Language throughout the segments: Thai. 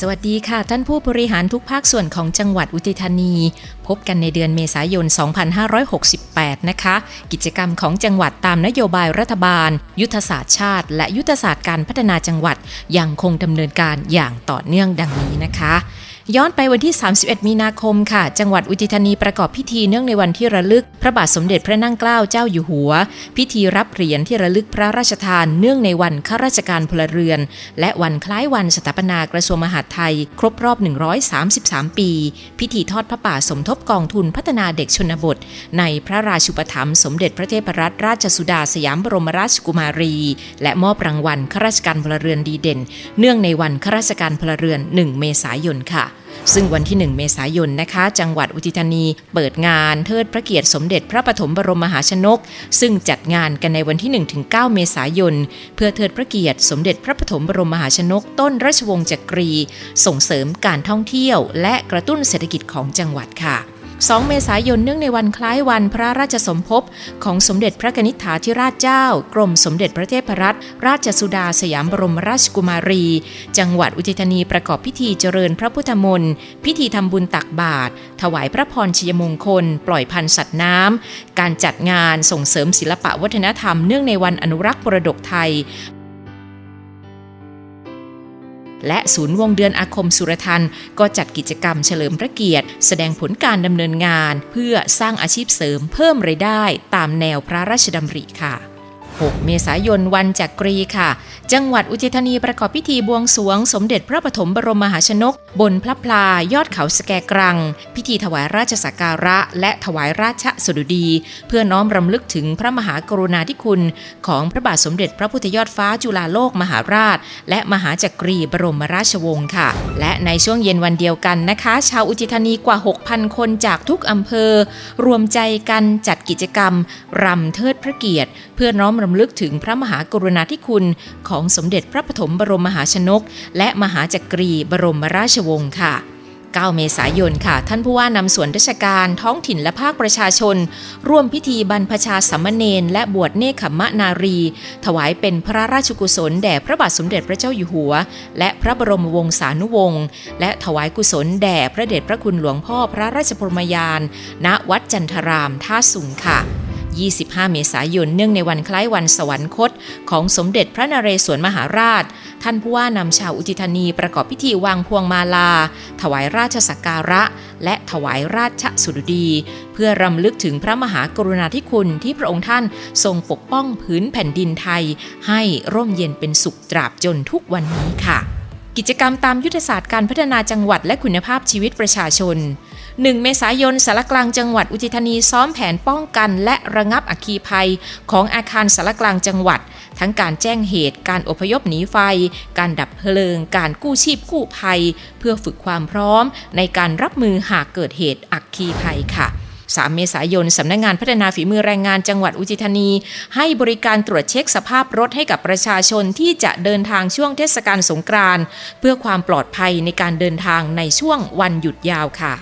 สวัสดีค่ะ ท่านผู้บริหารทุกภาคส่วนของจังหวัดอุทัยธานี พบกันในเดือนเมษายน 2568 นะคะ กิจกรรมของจังหวัดตามนโยบายรัฐบาล ยุทธศาสตร์ชาติ และยุทธศาสตร์การพัฒนาจังหวัดยังคงดำเนินการอย่างต่อเนื่องดังนี้นะคะ ย้อนไปวันที่ 31 มีนาคมค่ะ จังหวัดอุทัยธานีประกอบพิธีเนื่องในวันที่ระลึก พระบาทสมเด็จพระนั่งเกล้าเจ้าอยู่หัว พิธีรับเหรียญที่ระลึกพระราชทาน เนื่องในวันข้าราชการพลเรือน และวันคล้ายวันสถาปนากระทรวงมหาดไทย ครบรอบ 133 ปี พิธีทอดพระป่าสมทบกองทุนพัฒนาเด็กชนบท ในพระราชุปถัมภ์สมเด็จพระเทพรัตนราชสุดาสยามบรมราชกุมารี และมอบรางวัลข้าราชการพลเรือนดีเด่น เนื่องในวันข้าราชการพลเรือน 1 เมษายนค่ะซึ่งวันที่ 1 เมษายนนะคะ จังหวัดอุทิธานี เปิดงานเทิดพระเกียรติสมเด็จพระปฐมบรมมหาชนก ซึ่งจัดงานกันในวันที่ 1-9 เมษายน เพื่อเทิดพระเกียรติสมเด็จพระปฐมบรมมหาชนก ต้นราชวงศ์จักรี ส่งเสริมการท่องเที่ยว และกระตุ้นเศรษฐกิจของจังหวัดค่ะ 2 เมษายนเนื่องในวันคล้ายวันพระราชสมภพของสมเด็จพระนิษฐาธิราชเจ้า กรมสมเด็จพระเทพรัตนราชสุดาสยามบรมราชกุมารี จังหวัดอุทัยธานีประกอบพิธีเจริญพระพุทธมนต์พิธีทำบุญตักบาตรถวายพระพรชัยมงคล ปล่อยพันธุ์สัตว์น้ำการจัดงานส่งเสริมศิลปะวัฒนธรรมเนื่องในวันอนุรักษ์มรดกไทย และศูนย์วงเดือนอาคมสุรทันก็จัดกิจกรรมเฉลิมพระเกียรติ แสดงผลการดำเนินงาน เพื่อสร้างอาชีพเสริมเพิ่มไรายได้ตามแนวพระราชดำริค่ะ 6 เมษายนวันจักรีค่ะ จังหวัดอุทัยธานีประกอบพิธีบวงสวง สมเด็จพระปฐมบรมมหาชนก บนพระพลายอดเขาสแกกรัง พิธีถวายราชสักการะ และถวายราชสดุดี เพื่อน้อมรำลึกถึงพระมหากรุณาธิคุณ ของพระบาทสมเด็จพระพุทธยอดฟ้าจุฬาโลกมหาราช และมหาจักรีบรมราชวงศ์ค่ะ และในช่วงเย็นวันเดียวกันนะคะ ชาวอุทัยธานีกว่า 6,000 คนจากทุกอำเภอ รวมใจกันจัดกิจกรรมรำเทิดพระเกียรติเพื่อน้อมรำลึกถึงพระมหากรุณาธิคุณของสมเด็จพระปฐมบรมมหาชนก และมหาจักรีบรมราชวงศ์ค่ะ 9 เมษายนค่ะ ท่านผู้ว่านำส่วนราชการท้องถิ่นและภาคประชาชน ร่วมพิธีบรรพชาสัมเนนและบวชเนคขมะนารี ถวายเป็นพระราชกุศลแด่พระบาทสมเด็จพระเจ้าอยู่หัว และพระบรมวงศานุวงศ์และถวายกุศลแด่พระเดชพระคุณหลวงพ่อพระราชพรมยาน ณวัดจันทรามท่าสุงค่ะ 25 เมษายนเนื่องในวันคล้ายวันสวรรคต ของสมเด็จพระนเรศวรมหาราช ท่านผู้ว่านำชาวอุทิธานีประกอบพิธีวางพวงมาลา ถวายราชสักการะ และถวายราชสุดดี เพื่อรำลึกถึงพระมหากรุณาธิคุณที่พระองค์ท่านทรงปกป้องผืนแผ่นดินไทย ให้ร่มเย็นเป็นสุขตราบจนทุกวันนี้ค่ะ กิจกรรมตามยุทธศาสตร์การพัฒนาจังหวัดและคุณภาพชีวิตประชาชน 1 เมษายนสารกลางจังหวัดอุทัยธานีซ้อมแผนป้องกัน และระงับอัคคีภัย ของอาคารสารกลางจังหวัด ทั้งการแจ้งเหตุ การอพยพหนีไฟ การดับเพลิง การกู้ชีพกู้ภัย เพื่อฝึกความพร้อมในการรับมือหากเกิดเหตุอัคคีภัยค่ะ 3 เมษายน สำนักงงานพัฒนาฝีมือแรงงานจังหวัดอุจิธานี ให้บริการตรวจเช็คสภาพรถให้กับประชาชนที่จะเดินทางช่วงเทศกาลสงกรานต์เพื่อความปลอดภัยในการเดินทางในช่วงวันหยุดยาวค่ะ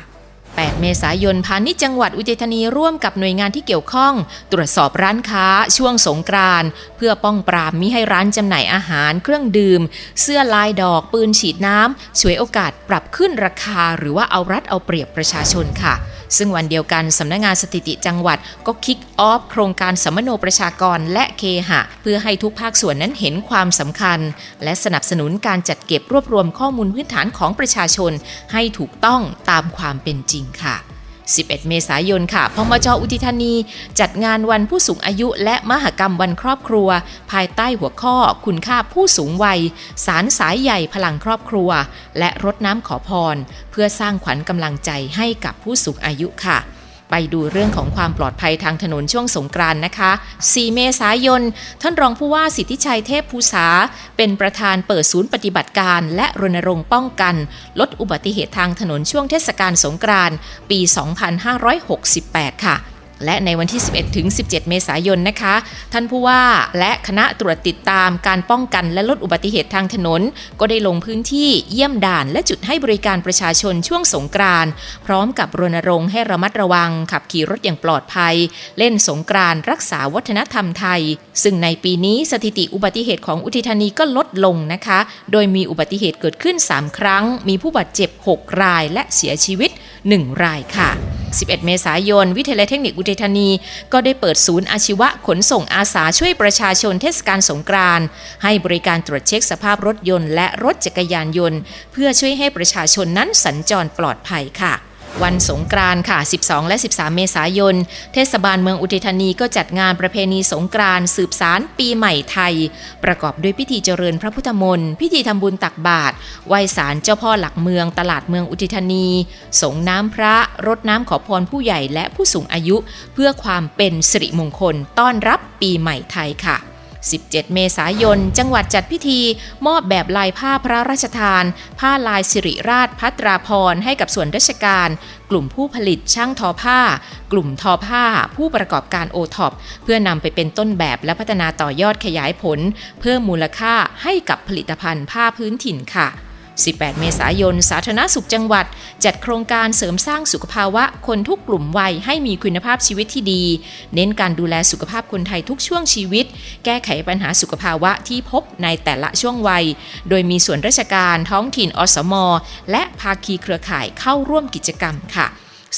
8 เมษายนพาณิชย์จังหวัดอุทัยธานีร่วมกับหน่วยงานที่เกี่ยวข้อง ตรวจสอบร้านค้าช่วงสงกรานต์เพื่อป้องปรามมิให้ร้านจำหน่ายอาหาร เครื่องดื่ม เสื้อลายดอกปืนฉีดน้ำช่วยโอกาสปรับขึ้นราคา หรือว่าเอารัดเอาเปรียบประชาชนค่ะ ซึ่งวันเดียวกันสำนักงงานสถิติจังหวัดก็คิกออฟโครงการสัมมโนประชากรและเคหะ เพื่อให้ทุกภาคส่วนนั้นเห็นความสำคัญ และสนับสนุนการจัดเก็บรวบรวมข้อมูลพื้นฐานของประชาชน ให้ถูกต้องตามความเป็นจริงค่ะ 11 เมษายนค่ะพมจอุทิธานี จัดงานวันผู้สูงอายุ และมหกรรมวันครอบครัว ภายใต้หัวข้อคุณค่าผู้สูงวัย สารสายใหญ่พลังครอบครัว และรดน้ำขอพร เพื่อสร้างขวัญกำลังใจให้กับผู้สูงอายุค่ะ ไปดูเรื่องของความปลอดภัยทางถนนช่วงสงกรานต์นะคะ 4 เมษายน ท่านรองผู้ว่าสิทธิชัยเทพภูษา เป็นประธานเปิดศูนย์ปฏิบัติการ และรณรงค์ป้องกัน ลดอุบัติเหตุทางถนนช่วงเทศกาลสงกรานต์ปี 2568 ค่ะ และในวันที่ 11 ถึง 17 เมษายนนะคะ ท่านผู้ว่าและคณะตรวจติดตามการป้องกันและลดอุบัติเหตุทางถนน ก็ได้ลงพื้นที่เยี่ยมด่านและจุดให้บริการประชาชนช่วงสงกรานต์พร้อมกับรณรงค์ให้ระมัดระวัง ขับขี่รถอย่างปลอดภัย เล่นสงกรานต์รักษาวัฒนธรรมไทย ซึ่งในปีนี้สถิติอุบัติเหตุของอุทัยธานีก็ลดลงนะคะ โดยมีอุบัติเหตุเกิดขึ้น 3 ครั้ง มีผู้บาดเจ็บ 6 รายและเสียชีวิต 1 รายค่ะ 11 เมษายน วิทยาลัยเทคนิคอุทัยธานี ก็ได้เปิดศูนย์อาชีวะขนส่งอาสาช่วยประชาชนเทศกาลสงกรานต์ให้บริการตรวจเช็คสภาพรถยนต์และรถจักรยานยนต์ เพื่อช่วยให้ประชาชนนั้นสัญจรปลอดภัยค่ะ วันสงกรานค่ะ 12 และ 13 เมษายน เทศบาลเมืองอุทัยธานีก็จัดงานประเพณีสงกรานสืบสารปีใหม่ไทย ประกอบด้วยพิธีเจริญพระพุทธมนต์ พิธีทำบุญตักบาตร ไหว้ศาลเจ้าพ่อหลักเมืองตลาดเมืองอุทัยธานี สงน้ำพระ รดน้ำขอพรผู้ใหญ่และผู้สูงอายุ เพื่อความเป็นสิริมงคลต้อนรับปีใหม่ไทยค่ะ 17 เมษายน จังหวัดจัดพิธี มอบแบบลายผ้าพระราชทาน ผ้าลายสิริราชพัตราพรให้กับส่วนราชการ กลุ่มผู้ผลิตช่างทอผ้า กลุ่มทอผ้า ผู้ประกอบการโอท็อปเพื่อนำไปเป็นต้นแบบและพัฒนาต่อยอดขยายผล เพิ่มมูลค่าให้กับผลิตภัณฑ์ผ้าพื้นถิ่นค่ะ 18 เมษายน สาธารณสุขจังหวัด จัดโครงการเสริมสร้างสุขภาวะคนทุกกลุ่มวัยให้มีคุณภาพชีวิตที่ดี เน้นการดูแลสุขภาพคนไทยทุกช่วงชีวิต แก้ไขปัญหาสุขภาวะที่พบในแต่ละช่วงวัย โดยมีส่วนราชการท้องถิ่นอสม และภาคีเครือข่ายเข้าร่วมกิจกรรมค่ะ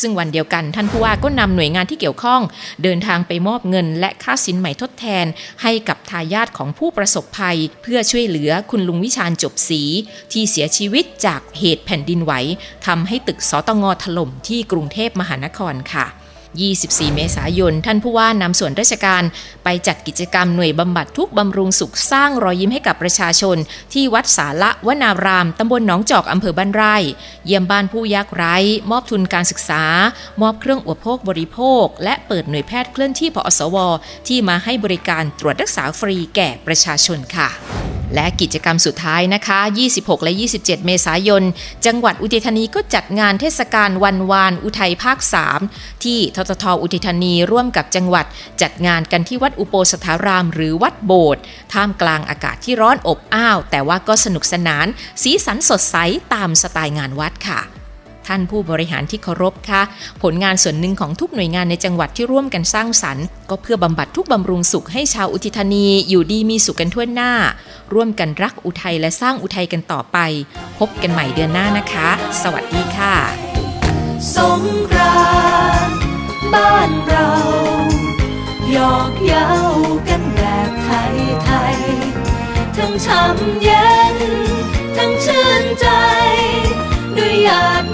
ซึ่งวันเดียวกันท่านผู้ว่าก็นำหน่วยงานที่เกี่ยวข้อง เดินทางไปมอบเงิน และค่าสินใหม่ทดแทน ให้กับทายาทของผู้ประสบภัย เพื่อช่วยเหลือคุณลุงวิชาญจบศรีที่เสียชีวิตจากเหตุแผ่นดินไหวทำให้ตึกสตงถล่มที่กรุงเทพมหานครค่ะ 24 เมษายน ท่านผู้ว่านำส่วนราชการไปจัดกิจกรรมหน่วยบำบัดทุกบำรุงสุขสร้างรอยยิ้มให้กับประชาชน ที่วัดสาระวนารามตำบลหนองจอกอำเภอบ้านไร่ เยี่ยมบ้านผู้ยากไร้ มอบทุนการศึกษา มอบเครื่องอุปโภคบริโภค และเปิดหน่วยแพทย์เคลื่อนที่พอสว ที่มาให้บริการตรวจรักษาฟรีแก่ประชาชนค่ะ และกิจกรรมสุดท้ายนะคะ 26 และ 27 เมษายน จังหวัดอุทัยธานีก็จัดงานเทศกาลวันวานอุทัยภาค 3 ที่ทททอุทัยธานีร่วมกับจังหวัดจัดงานกันที่วัดอุโปสถาราม หรือวัดโบสถ์ท่ามกลางอากาศที่ร้อนอบอ้าว แต่ว่าก็สนุกสนาน สีสันสดใสตามสไตล์งานวัดค่ะ ท่านผู้บริหารที่เคารพคะผลงานส่วนหนึ่งของทุกหน่วยงานในจังหวัดที่ร่วมกันสร้างสรรค์ ก็เพื่อบำบัดทุกบำรุงสุขให้ชาวอุทิธานีอยู่ดีมีสุขกันทั่วหน้า ร่วมกันรักอุทัยและสร้างอุทัยกันต่อไป พบกันใหม่เดือนหน้านะคะ สวัสดีค่ะสงกรานบ้านเราหยอกเย้ากันแบบไทยๆทั้งช้ำเย็น ทั้งชื่นใจ ด้วยหยาด